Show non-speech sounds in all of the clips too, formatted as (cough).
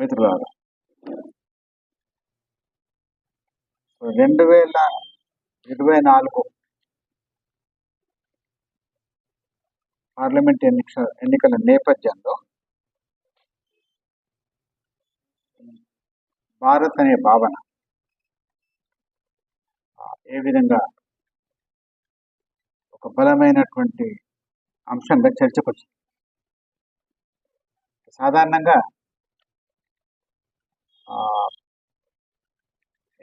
మిత్రులారు రెండు వేల ఇరవై నాలుగు పార్లమెంట్ ఎన్నిక ఎన్నికల నేపథ్యంలో భారత్ అనే భావన ఏ విధంగా ఒక బలమైనటువంటి అంశంగా చర్చకు వచ్చింది సాధారణంగా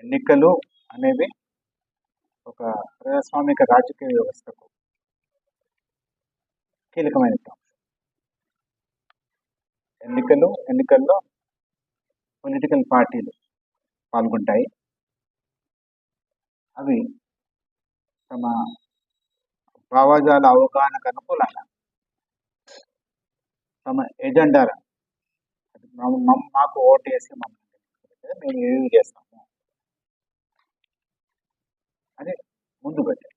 ఎన్నికలు అనేవి ఒక ప్రజాస్వామిక రాజకీయ వ్యవస్థకు కీలకమైన ఎన్నికలు ఎన్నికల్లో పొలిటికల్ పార్టీలు పాల్గొంటాయి. అవి తమ భావజాల అవగాహనకు అనుకూలంగా తమ ఎజెండాలను మాకు ఓటు వేసి మమ్మల్ని గెలిపిస్తే మేము ఏవి చేస్తాము? అని ముందు పెట్టారు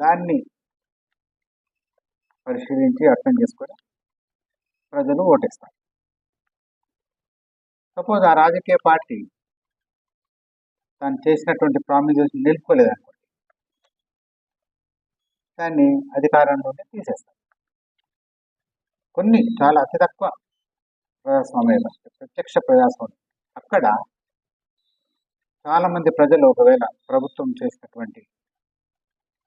దాన్ని పరిశీలించి అర్థం చేసుకొని ప్రజలు ఓటేస్తారు. సపోజ్ ఆ రాజకీయ పార్టీ తాను చేసినటువంటి ప్రామిసెస్ నిలుపుకోలేదనుకోండి దాన్ని అధికారంలోనే తీసేస్తారు. కొన్ని చాలా అతి తక్కువ ప్రజాస్వామ్యాలు ప్రత్యక్ష ప్రజాస్వామ్యం అక్కడ చాలా మంది ప్రజలు ఒకవేళ ప్రభుత్వం చేసినటువంటి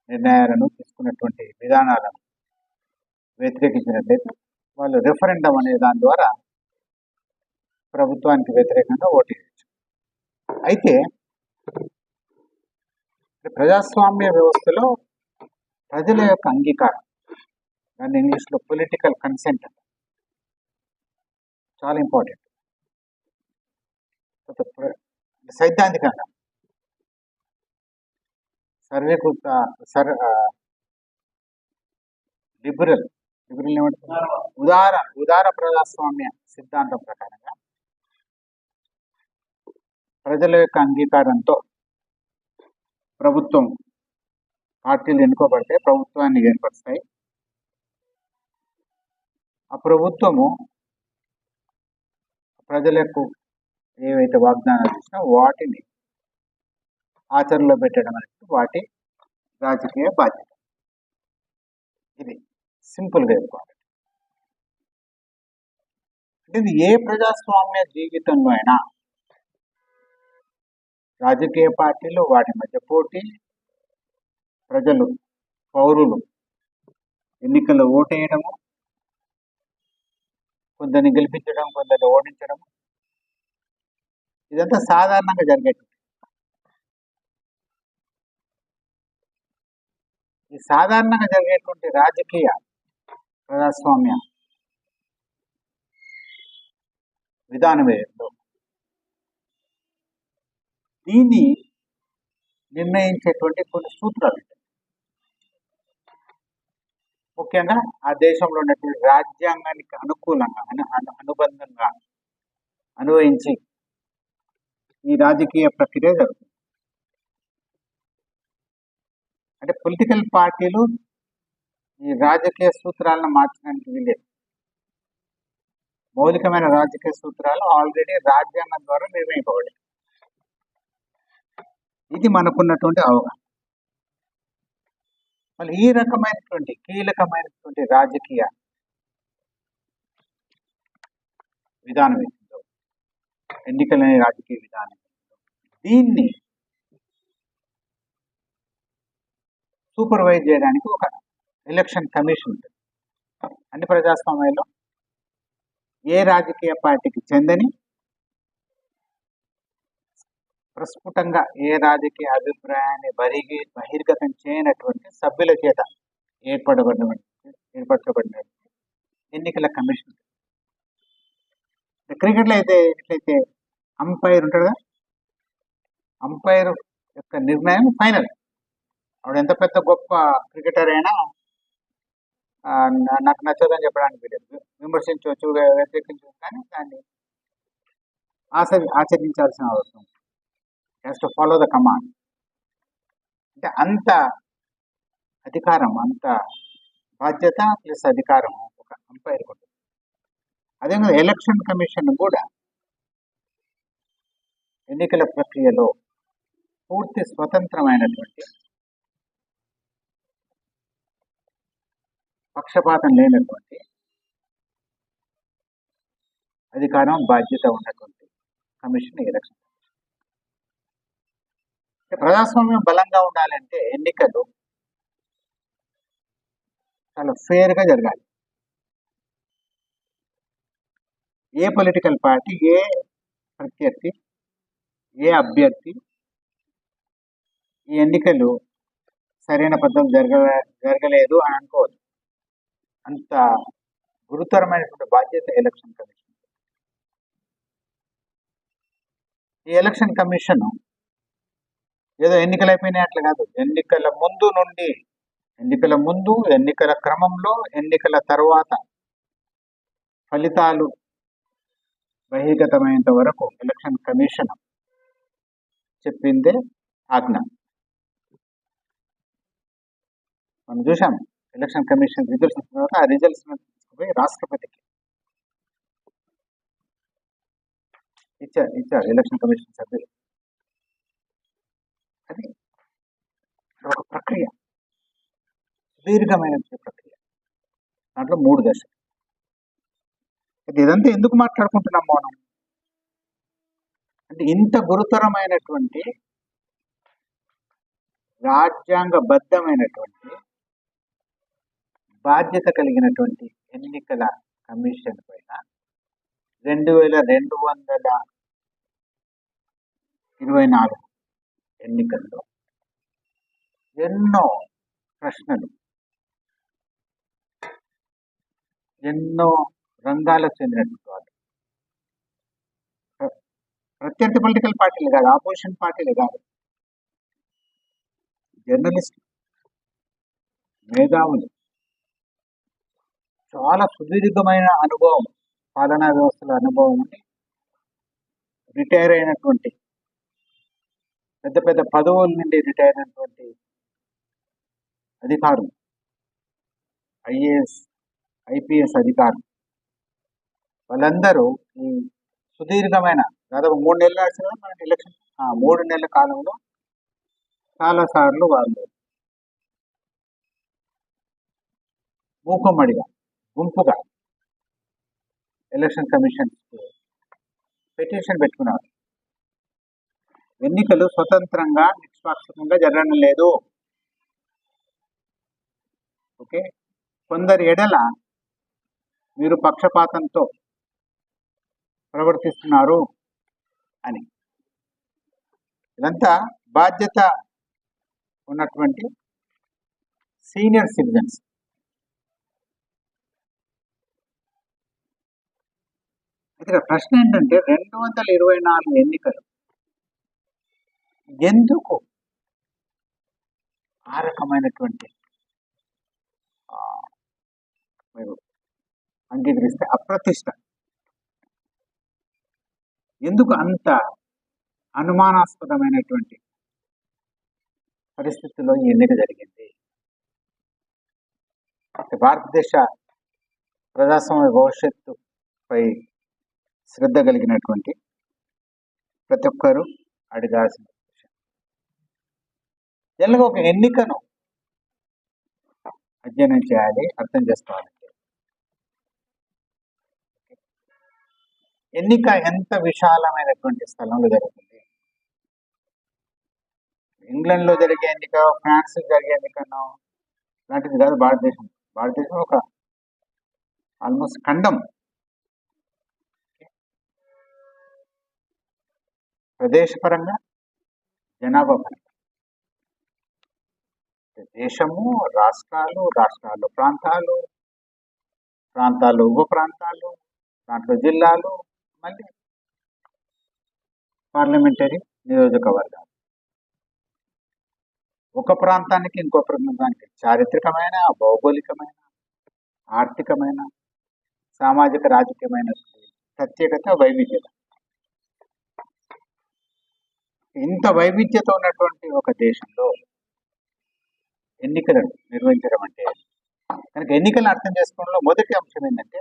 నిర్ణయాలను తీసుకున్నటువంటి విధానాలను వ్యతిరేకించినట్లయితే వాళ్ళు రెఫరెండం అనే దాని ద్వారా ప్రభుత్వానికి వ్యతిరేకంగా ఓటు వేయచ్చు. అయితే ప్రజాస్వామ్య వ్యవస్థలో ప్రజల యొక్క అంగీకారం దాన్ని ఇంగ్లీష్లో పొలిటికల్ కన్సెంట్ అంటారు. చాలా ఇంపార్టెంట్. సైద్ధాంతికంగా. సర్వీకృత సర్ లిబరల్ లిబరల్ ఏమంటారు? ఉదార ఉదార ప్రజాస్వామ్య సిద్ధాంతం ప్రకారంగా ప్రజల యొక్క అంగీకారంతో ప్రభుత్వం పార్టీలు ఎన్నుకోబడితే ప్రభుత్వాన్ని ఏర్పరుస్తాయి. ఆ ప్రభుత్వము ప్రజలకు ఏవైతే వాగ్దానాలు ఇచ్చినా వాటిని ఆచరణలో పెట్టడం అనేది వాటి రాజకీయ బాధ్యత. ఇది సింపుల్గా చెప్పుకోవాలి. అంటే ఇది ఏ ప్రజాస్వామ్య జీవితంలో అయినా రాజకీయ పార్టీలు వాటి మధ్య పోటీ ప్రజలు పౌరులు ఎన్నికల్లో ఓటేయడము కొందరిని గెలిపించడం కొందరిని ఓడించడం. ఇదంతా సాధారణంగా జరిగేటువంటి ఈ సాధారణంగా జరిగేటువంటి రాజకీయ ప్రజాస్వామ్య విధానం ఏదో. దీన్ని నిర్ణయించేటువంటి కొన్ని సూత్రాలు. ముఖ్యంగా ఆ దేశంలో ఉన్నటువంటి రాజ్యాంగానికి అనుకూలంగా అను అనుబంధంగా అనువయించి ఈ రాజకీయ ప్రక్రియ జరుగుతుంది. అంటే పొలిటికల్ పార్టీలు ఈ రాజకీయ సూత్రాలను మార్చడానికి వీలేదు మౌలికమైన రాజకీయ సూత్రాలు ఆల్రెడీ రాజ్యాంగం ద్వారా నిర్ణయింపబడి ఇది మనకున్నటువంటి అవగాహన. మళ్ళీ ఈ రకమైనటువంటి కీలకమైనటువంటి రాజకీయ విధానం ఏంటో ఎన్నికలనే రాజకీయ విధానం దీన్ని సూపర్వైజ్ చేయడానికి ఒక ఎలక్షన్ కమిషన్ ఉంటుంది. అన్ని ప్రజాస్వామ్యంలో ఏ రాజకీయ పార్టీకి చెందని ప్రస్ఫుటంగా ఏ రాజకీయ అభిప్రాయాన్ని బరిగి బహిర్గతం చేయనటువంటి సభ్యుల చేత ఏర్పడబడిన ఏర్పరచబడిన ఎన్నికల కమిషన్. క్రికెట్లో అయితే ఎట్లయితే అంపైర్ ఉంటాడు కదా అంపైర్ యొక్క నిర్ణయం ఫైనల్. ఆవిడ ఎంత పెద్ద గొప్ప క్రికెటర్ అయినా నాకు నచ్చదని చెప్పడానికి లేదు విమర్శించవచ్చు వ్యతిరేకించవచ్చు కానీ దాన్ని ఆచరి ఆచరించాల్సిన అవసరం has to follow the command అంటే అంత అధికారం అంత బాధ్యత ప్లస్ అధికారం ఒక అంపైర్ ఉంటుంది అదేవిధంగా ఎలక్షన్ కమిషన్ కూడా ఎన్నికల ప్రక్రియలో పూర్తి స్వతంత్రమైనటువంటి పక్షపాతం లేనటువంటి అధికారం బాధ్యత ఉన్నటువంటి కమిషన్ ఎలక్షన్ ప్రజాస్వామ్యం బలంగా ఉండాలంటే ఎన్నికలు చాలా ఫేర్గా జరగాలి. ఏ పొలిటికల్ పార్టీ ఏ ప్రత్యర్థి ఏ అభ్యర్థి ఈ ఎన్నికలు సరైన పద్ధతి జరగ జరగలేదు అని అనుకోవద్దు. అంత గురుతరమైనటువంటి బాధ్యత ఎలక్షన్ కమిషన్ ఈ ఎలక్షన్ కమిషన్ ఏదో ఎన్నికలు అయిపోయినట్లు కాదు. ఎన్నికల ముందు నుండి ఎన్నికల ముందు ఎన్నికల క్రమంలో ఎన్నికల తర్వాత ఫలితాలు బహిర్గతమైనంత వరకు ఎలక్షన్ కమిషన్ చెప్పిందే ఆజ్ఞ. మనం చూసాం ఎలక్షన్ కమిషన్ రిజల్ట్స్ వచ్చిన తర్వాత ఆ రిజల్ట్స్ తీసుకుపోయి రాష్ట్రపతికి ఇచ్చారు ఇచ్చారు ఎలక్షన్ కమిషన్ సభ్యులు. ఒక ప్రక్రియ. సుదీర్ఘమైన ప్రక్రియ. దాంట్లో మూడు దశలు. అయితే ఇదంతా ఎందుకు మాట్లాడుకుంటున్నాం మనం? అంటే ఇంత గురుతరమైనటువంటి రాజ్యాంగబద్ధమైనటువంటి బాధ్యత కలిగినటువంటి ఎన్నికల కమిషన్ పైన రెండు వేల రెండు వందల ఇరవై నాలుగు ఎన్నికల్లో ఎన్నో ప్రశ్నలు. ఎన్నో రంగాలకు చెందినటువంటి వాళ్ళు. ప్రత్యర్థి పొలిటికల్ పార్టీలు కాదు ఆపోజిషన్ పార్టీలు కాదు. జర్నలిస్ట్ మేధావులు. చాలా సుదీర్ఘమైన అనుభవం పాలనా వ్యవస్థల అనుభవం ఉండి రిటైర్ అయినటువంటి పెద్ద పెద్ద పదవుల నుండి రిటైర్ అయినటువంటి అధికారులు ఐఏఎస్ ఐపీఎస్ అధికారులు. వాళ్ళందరూ ఈ సుదీర్ఘమైన దాదాపు మూడు నెలలు నడిచిన మనకి ఎలక్షన్ మూడు నెలల కాలంలో చాలా సార్లు వాళ్ళు మూకమ్మడిగా గుంపుగా ఎలక్షన్ కమిషన్ పిటిషన్ పెట్టుకున్నారు. ఎన్నికలు స్వతంత్రంగా నిష్పాక్షికంగా జరగడం లేదు. ఓకే? కొందరి ఎడల మీరు పక్షపాతంతో ప్రవర్తిస్తున్నారు అని. ఇదంతా బాధ్యత ఉన్నటువంటి సీనియర్ సిటిజన్స్. ఇక్కడ ప్రశ్న ఏంటంటే రెండు వందల ఇరవై నాలుగు ఎన్నికలు ఎందుకు ఆ రకమైనటువంటి మీరు అంగీకరిస్తే అప్రతిష్ట. ఎందుకు అంత అనుమానాస్పదమైనటువంటి పరిస్థితుల్లో ఈ ఎన్నిక జరిగింది? భారతదేశ ప్రజాస్వామ్య భవిష్యత్తుపై శ్రద్ధ కలిగినటువంటి ప్రతి ఒక్కరూ అడగాల్సిన విషయం. జనరల్గా ఒక ఎన్నికను అధ్యయనం చేయాలి అర్థం చేసుకోవాలి. ఎన్నిక ఎంత విశాలమైనటువంటి స్థలంలో జరుగుతుంది? ఇంగ్లాండ్లో జరిగే ఎన్నిక ఫ్రాన్స్ జరిగే ఎన్నికనో లాంటిది కాదు భారతదేశం. భారతదేశం ఒక ఆల్మోస్ట్ ఖండం. ప్రదేశపరంగా జనాభా పరంగా. దేశము రాష్ట్రాలు రాష్ట్రాలు ప్రాంతాలు ప్రాంతాలు ఉప ప్రాంతాలు దాంట్లో జిల్లాలు మళ్ళీ పార్లమెంటరీ నియోజకవర్గాలు. ఒక ప్రాంతానికి ఇంకో ప్రాంతానికి చారిత్రకమైన భౌగోళికమైన ఆర్థికమైన సామాజిక రాజకీయమైన ప్రత్యేకత వైవిధ్యత. ఇంత వైవిధ్యత ఉన్నటువంటి ఒక దేశంలో ఎన్నికలను నిర్వహించడం అంటే కనుక ఎన్నికలను అర్థం చేసుకోవడంలో మొదటి అంశం ఏంటంటే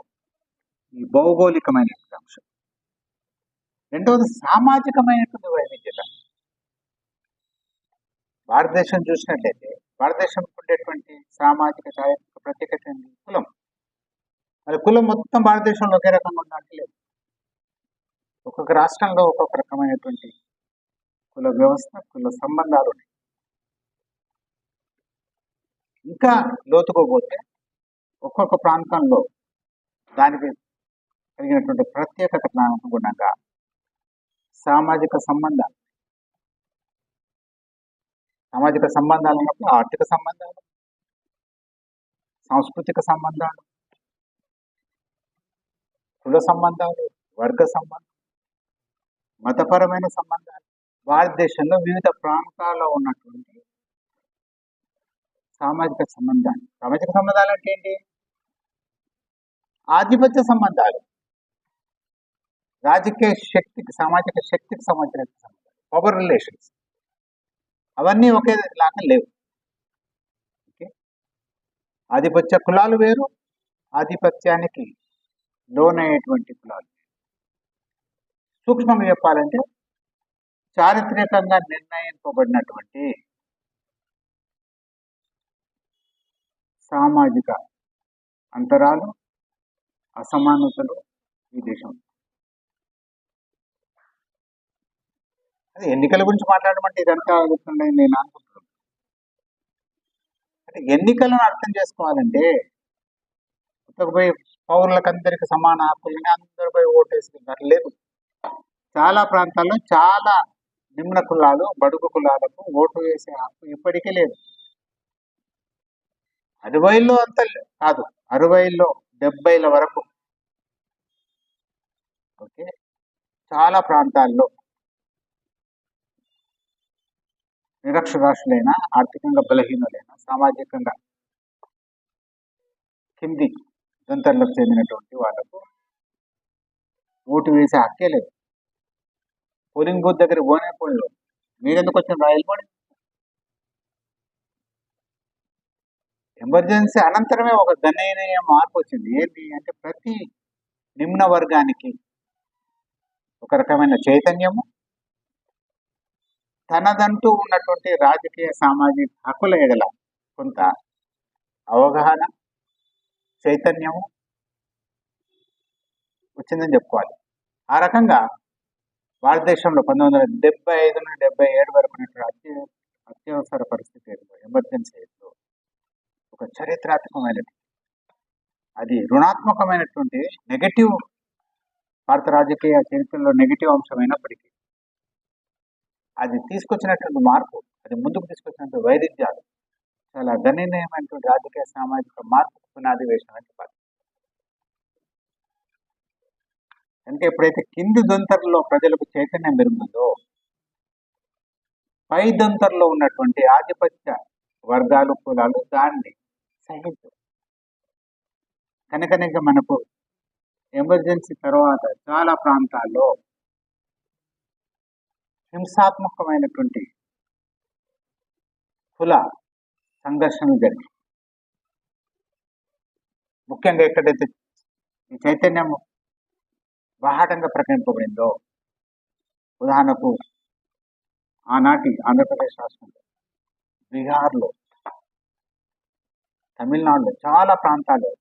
ఈ భౌగోళికమైనటువంటి అంశం. రెండవది సామాజికమైనటువంటి వైవిధ్యత. భారతదేశం చూసినట్లయితే భారతదేశం ఉండేటువంటి సామాజిక చారిత్రక ప్రత్యేకత కులం. మరి కులం మొత్తం భారతదేశంలో ఒకే రకంగా ఉండడానికి లేదు. ఒక్కొక్క రాష్ట్రంలో ఒక్కొక్క రకమైనటువంటి కుల వ్యవస్థ కుల సంబంధాలు ఉన్నాయి. ఇంకా లోతుకోపోతే ఒక్కొక్క ప్రాంతంలో దానికి కలిగినటువంటి ప్రత్యేకత అనుగుణంగా సామాజిక సంబంధాలు. సామాజిక సంబంధాలు అన్నప్పుడు ఆర్థిక సంబంధాలు సాంస్కృతిక సంబంధాలు కుల సంబంధాలు వర్గ సంబంధాలు మతపరమైన సంబంధాలు. భారతదేశంలో వివిధ ప్రాంతాల్లో ఉన్నటువంటి సామాజిక సంబంధాలు. సామాజిక సంబంధాలు అంటే ఏంటి? ఆధిపత్య సంబంధాలు. రాజకీయ శక్తికి సామాజిక శక్తికి సంబంధించిన పవర్ రిలేషన్స్ అవన్నీ ఒకే లాగా లేవు. ఓకే? ఆధిపత్య కులాలు వేరు ఆధిపత్యానికి లోనయ్యేటువంటి కులాలు సూక్ష్మంగా చెప్పాలంటే చారిత్రకంగా నిర్ణయింపబడినటువంటి సామాజిక అంతరాలు అసమానతలు ఈ దేశం ఎన్నికల గురించి మాట్లాడమంటే ఇదంతా అవుతుండే నేను అనుకుంటున్నాను. అంటే ఎన్నికలను అర్థం చేసుకోవాలంటే కొత్తగా పోయి పౌరులకు అందరికి సమాన హక్కులని అందరూ పోయి ఓటేసుకుంటారు. లేదు. చాలా ప్రాంతాల్లో చాలా నిమ్న కులాలు బడుగు కులాలకు ఓటు వేసే హక్కు ఇప్పటికీ లేదు. అరవైలో అంత లే- కాదు. అరవైలో డెబ్బైల వరకు. ఓకే? చాలా ప్రాంతాల్లో నిరక్షరాస్యులైన ఆర్థికంగా బలహీనులైన సామాజికంగా కింది దొంతర్లకు చెందినటువంటి వాళ్ళకు ఓటు వేసే హక్కే లేదు. పోలింగ్ బూత్ దగ్గర పోనే పోలేదు మీరెందుకు వచ్చిన రాయల్ ఎమర్జెన్సీ అనంతరమే ఒక గణనీయ మార్పు వచ్చింది. ఏంటి అంటే ప్రతి నిమ్న వర్గానికి ఒక రకమైన చైతన్యము తనదంటూ ఉన్నటువంటి రాజకీయ సామాజిక హక్కుల ఎడల కొంత అవగాహన చైతన్యము వచ్చిందని చెప్పుకోవాలి. ఆ రకంగా భారతదేశంలో పంతొమ్మిది వందల డెబ్బై ఐదు నుండి డెబ్బై ఏడు వరకు అత్య అత్యవసర పరిస్థితుల్లో ఎమర్జెన్సీ ఏదో ఒక చరిత్రాత్మకమైనది. అది రుణాత్మకమైనటువంటి నెగటివ్ భారత రాజకీయ చరిత్రలో నెగటివ్ అంశమైనప్పటికీ అది తీసుకొచ్చినటువంటి మార్పు అది ముందుకు తీసుకొచ్చినటువంటి వైరుధ్యాలు చాలా గణనీయమైనటువంటి రాజకీయ సామాజిక మార్పుకు పునాది వేసినని చెప్పాలి అంటే ఎప్పుడైతే కింది దొంతరలో ప్రజలకు చైతన్యం పెరుగుతుందో పై దొంతరలో ఉన్నటువంటి ఆధిపత్య వర్గాలు కులాలు దాన్ని సహించు కనుకనక మనకు ఎమర్జెన్సీ తర్వాత చాలా ప్రాంతాల్లో హింసాత్మకమైనటువంటి కుల సంఘర్షణలు జరిగి ముఖ్యంగా ఎక్కడైతే ఈ చైతన్యం బాహాటంగా ప్రకటింపబడిందో ఉదాహరణకు ఆనాటి ఆంధ్రప్రదేశ్ రాష్ట్రంలో బీహార్లో తమిళనాడులో చాలా ప్రాంతాల్లో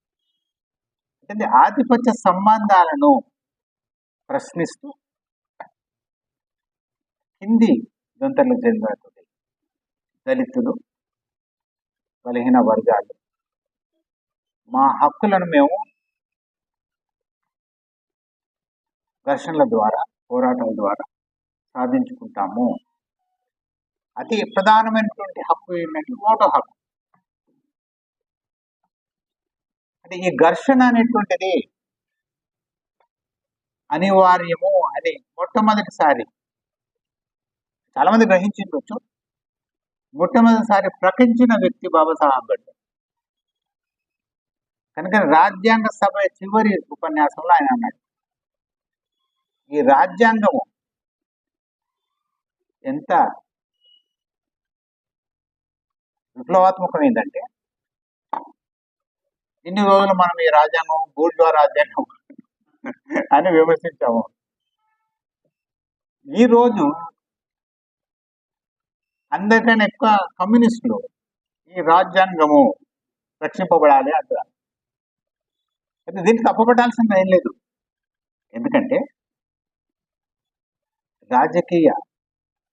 అంటే ఆధిపత్య సంబంధాలను ప్రశ్నిస్తూ హిందీ దొంతర్లకు చెందినటువంటి దళితులు బలహీన వర్గాలు. మా హక్కులను మేము ఘర్షణల ద్వారా పోరాటాల ద్వారా సాధించుకుంటాము. అతి ప్రధానమైనటువంటి హక్కు ఏంటంటే ఓటో హక్కు. అంటే ఈ ఘర్షణ అనేటువంటిది అనివార్యము అని మొట్టమొదటిసారి చాలా మంది గ్రహించుండొచ్చు. మొట్టమొదటిసారి ప్రకటించిన వ్యక్తి బాబాసాహెబ్ అంబేద్కర్ కనుక రాజ్యాంగ సభ చివరి ఉపన్యాసంలో ఆయన అన్నాడు. ఈ రాజ్యాంగము ఎంత విప్లవాత్మకమైందంటే ఇన్ని రోజులు మనం ఈ రాజ్యాంగం బూర్జువా రాజ్యాంగం అని విమర్శించాము. ఈరోజు అందరికన్నా ఎక్కువ కమ్యూనిస్టులు ఈ రాజ్యాంగము రక్షింపబడాలి అంటారు అయితే దీనికి తప్పబడాల్సింది ఏం లేదు. ఎందుకంటే రాజకీయ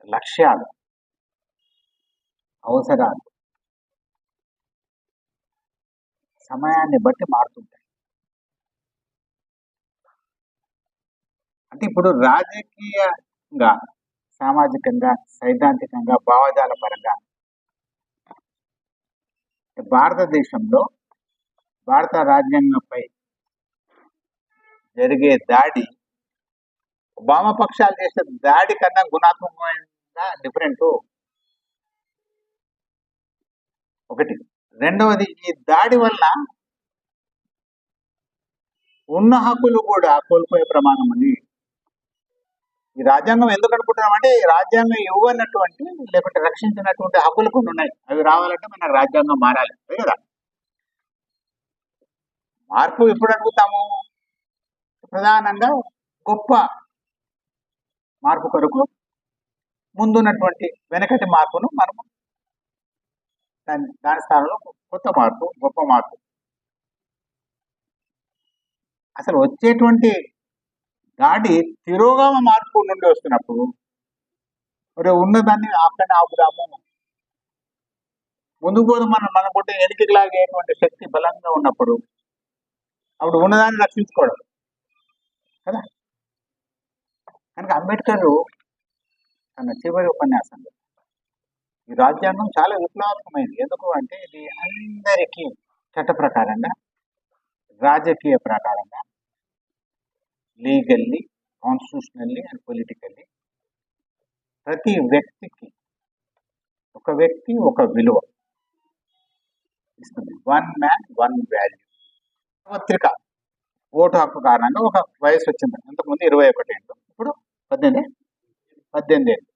లక్ష్యాలు అవసరాలు సమయాన్ని బట్టి మారుతుంటాయి. అంటే ఇప్పుడు రాజకీయంగా సామాజికంగా సైద్ధాంతికంగా భావజాల పరంగా. భారతదేశంలో భారత రాజ్యాంగంపై జరిగే దాడి వామపక్షాలు చేసే దాడి కన్నా గుణాత్మకమైన డిఫరెంట్. ఒకటి. రెండవది ఈ దాడి వల్ల ఉన్న హక్కులు కూడా కోల్పోయే ప్రమాణం అని. ఈ రాజ్యాంగం ఎందుకు అనుకుంటున్నామంటే ఈ రాజ్యాంగం ఇవ్వనటువంటి లేకుంటే రక్షించినటువంటి హక్కులు కొన్ని ఉన్నాయి. అవి రావాలంటే మన రాజ్యాంగం మారాలి. కదా? మార్పు ఎప్పుడు అడుగుతాము ప్రధానంగా గొప్ప మార్పు కొరకు ముందున్నటువంటి వెనకటి మార్పును మనము దాని దాని స్థానంలో కొత్త మార్పు గొప్ప మార్పు. అసలు వచ్చేటువంటి దాడి తిరోగమ మార్పు నుండి వస్తున్నప్పుడు మరి ఉన్నదాన్ని అక్కడనే ఆపుదాము. ముందుకు పోదు మనం మన పుట్టే ఎనికికి లాగేటువంటి శక్తి బలంగా ఉన్నప్పుడు అప్పుడు ఉన్నదాన్ని రక్షించుకోవడం. కదా? కనుక అంబేద్కర్ తన చివరి ఉపన్యాసంలో ఈ రాజ్యాంగం చాలా విప్లవాత్మకమైనది ఎందుకు అంటే ఇది అందరికీ చట్ట ప్రకారంగా రాజకీయ ప్రకారంగా లీగల్లీ కాన్స్టిట్యూషనల్లీ అండ్ పొలిటికల్లీ ప్రతి వ్యక్తికి ఒక వ్యక్తి ఒక విలువ ఇస్తుంది. వన్ మ్యాన్ వన్ వాల్యూ పత్రిక ఓటు హక్కు కారణంగా ఒక వయసు వచ్చింది. అంతకుముందు ఇరవై ఒకటి ఏళ్ళు ఇప్పుడు పద్దెనిమిది పద్దెనిమిది ఏళ్ళు.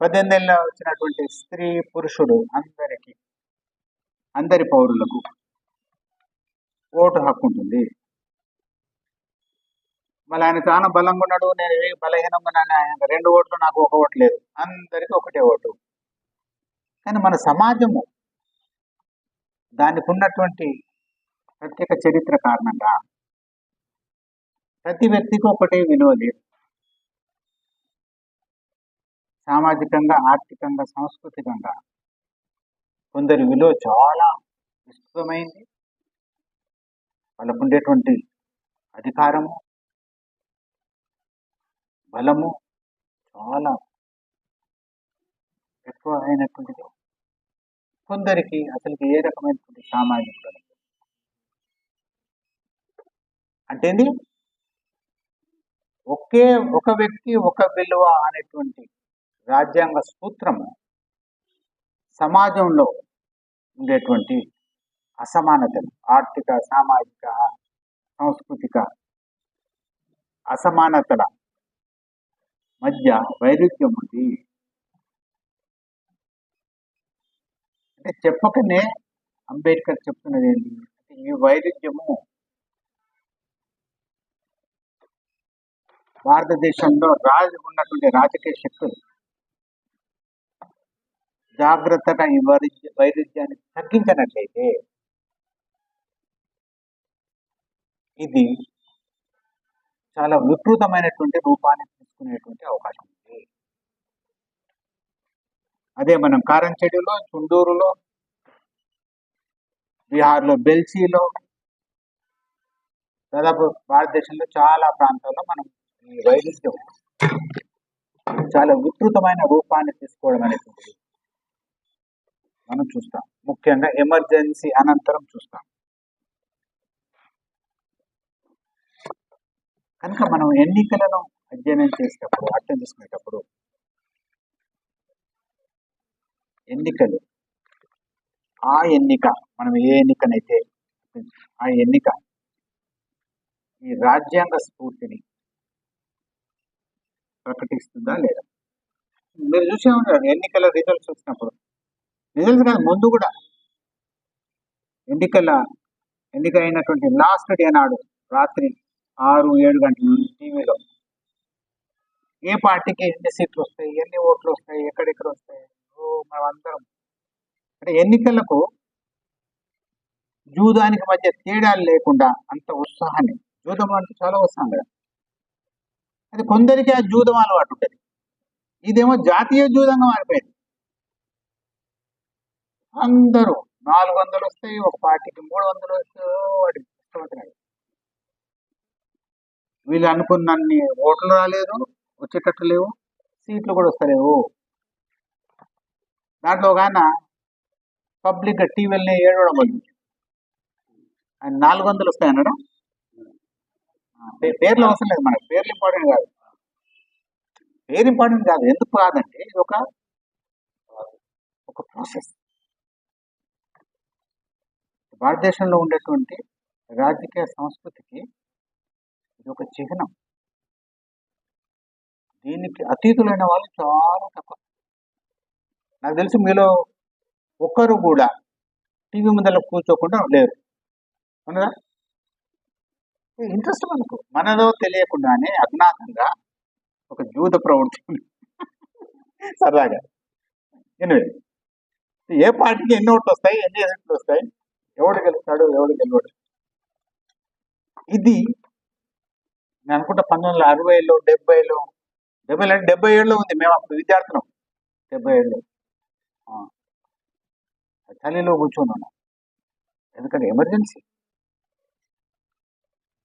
పద్దెనిమిది ఏళ్ళ వచ్చినటువంటి స్త్రీ పురుషుడు అందరికీ అందరి పౌరులకు ఓటు హక్కు ఉంటుంది. మళ్ళీ ఆయన చాలా బలంగా ఉన్నాడు నేను ఏ బలహీనంగా ఉన్నాను ఆయన రెండు ఓట్లు నాకు ఒక ఓటు లేదు. అందరికీ ఒకటే ఓటు. కానీ మన సమాజము దానికి ఉన్నటువంటి ప్రత్యేక చరిత్ర కారణంగా ప్రతి వ్యక్తికి ఒకటే విలువ లేదు. సామాజికంగా ఆర్థికంగా సాంస్కృతికంగా కొందరి విలువ చాలా విస్తృతమైంది. వాళ్ళకు ఉండేటువంటి అధికారము బలము చాలా ఎక్కువ అయినటువంటిది. కొందరికి అసలుకి ఏ రకమైనటువంటి సామాజిక బలం అంటే ఏంది? ఒకే ఒక వ్యక్తి ఒక విలువ అనేటువంటి రాజ్యాంగ సూత్రము సమాజంలో ఉండేటువంటి అసమానతలు. ఆర్థిక సామాజిక సాంస్కృతిక అసమానతల మధ్య వైరుధ్యం ఉంది అంటే చెప్పకనే అంబేద్కర్ చెప్తున్నది ఏంటి అంటే ఈ వైరుధ్యము భారతదేశంలో రాజు ఉన్నటువంటి రాజకీయ శక్తులు జాగ్రత్తగా ఈ వైరుధ్య వైరుధ్యాన్ని తగ్గించినట్లయితే ఇది చాలా వికృతమైనటువంటి రూపాన్ని తీసుకునేటువంటి అవకాశం ఉంది. అదే మనం కారంచెడులో చుండూరులో బీహార్లో బెల్సీలో దాదాపు భారతదేశంలో చాలా ప్రాంతాల్లో మనం ఈ వైవిధ్యం చాలా వికృతమైన రూపాన్ని తీసుకోవడం అనేటువంటిది మనం చూస్తాం. ముఖ్యంగా ఎమర్జెన్సీ అనంతరం చూస్తాం. కనుక మనం ఎన్నికలను అధ్యయనం చేసేటప్పుడు అర్థం చేసుకునేటప్పుడు ఎన్నికలు ఆ ఎన్నిక మనం ఏ ఎన్నికనైతే ఆ ఎన్నిక ఈ రాజ్యాంగ స్ఫూర్తిని ప్రకటిస్తుందా లేదా? మీరు చూసే ఉంటారు ఎన్నికల రిజల్ట్స్ వచ్చినప్పుడు. రిజల్ట్స్ కాదు ముందు కూడా ఎన్నికల ఎన్నిక అయినటువంటి లాస్ట్ డే నాడు రాత్రి ఆరు ఏడు గంటలు టీవీలో. ఏ పార్టీకి ఎన్ని సీట్లు వస్తాయి ఎన్ని ఓట్లు వస్తాయి ఎక్కడెక్కడ వస్తాయి? ఓ మనం అందరం అంటే ఎన్నికలకు జూదానికి మధ్య తేడాలు లేకుండా అంత ఉత్సాహాన్ని. జూదం అంటే చాలా ఉత్సాహం కదా. అది కొందరికి ఆ జూదం అలవాటు ఉంటుంది. ఇదేమో జాతీయ జూదంగా మారిపోయింది. అందరూ నాలుగు వందలు వస్తాయి ఒక పార్టీకి మూడు వందలు వస్తాయి వాటి ఇష్టమవుతున్నాయి వీళ్ళు అనుకున్నన్ని ఓట్లు రాలేదు వచ్చేటట్టు లేవు సీట్లు కూడా వస్తలేవు. దాంట్లో ఒక ఆయన పబ్లిక్ టీవీలని ఏడవడం మొదలు ఆయన నాలుగు వందలు వస్తాయన్నాడా? పే- పేర్లు అవసరం లేదు మనకి. పేర్లు ఇంపార్టెంట్ కాదు. పేరు ఇంపార్టెంట్ కాదు. ఎందుకు కాదంటే ఇది ఒక ఒక ప్రాసెస్. భారతదేశంలో ఉండేటువంటి రాజకీయ సంస్కృతికి ఇది ఒక చిహ్నం. దీనికి అతీతులైన వాళ్ళు చాలా తక్కువ. నాకు తెలిసి మీలో ఒక్కరు కూడా టీవీ ముందర కూర్చోకుండా లేరు. అవునదా? ఇంట్రెస్ట్ మనకు. మనలో తెలియకుండానే అజ్ఞాతంగా ఒక జూద ప్రవృత్తి (laughs) సరదాగా. ఎనివే ఏ పార్టీకి ఎన్ని ఓట్లు వస్తాయి ఎన్ని ఎసెట్లు వస్తాయి? ఎవడు గెలుస్తాడు ఎవడు గెలవడు? ఇది నేను అనుకుంటా పంతొమ్మిది వందల అరవైలో డెబ్బైలో డెబ్బై డెబ్బై ఏడులో ఉంది. మేము అప్పుడు విద్యార్థులం. డెబ్బై ఏళ్ళు చలిలో కూర్చున్నాను ఎందుకంటే ఎమర్జెన్సీ.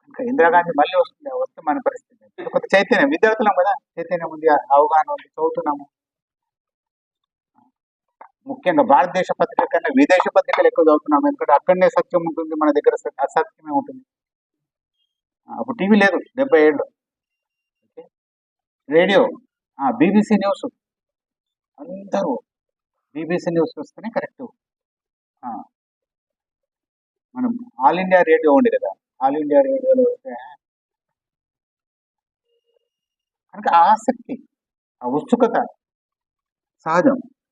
ఇంకా ఇందిరాగాంధీ మళ్ళీ వస్తుంది. వస్తే మన పరిస్థితి. కొంత చైతన్యం. విద్యార్థులం కదా. చైతన్యం ఉంది. అవగాహన ఉంది. చదువుతున్నాము. ముఖ్యంగా భారతదేశ పత్రిక కన్నా విదేశ పత్రికలు ఎక్కువ చదువుతున్నాము. ఎందుకంటే అక్కడనే సత్యం ఉంటుంది. మన దగ్గర అసత్యమే ఉంటుంది. అప్పుడు టీవీ లేదు డెబ్బై ఏళ్ళు. ఓకే? Radio BBC news. అందరూ బీబీసీ న్యూస్ చూస్తేనే కరెక్ట్. మనం ఆల్ ఇండియా రేడియో ఉండే కదా ఆల్ ఇండియా రేడియోలో అయితే కనుక ఆసక్తి ఆ ఉత్సుకత సహజం.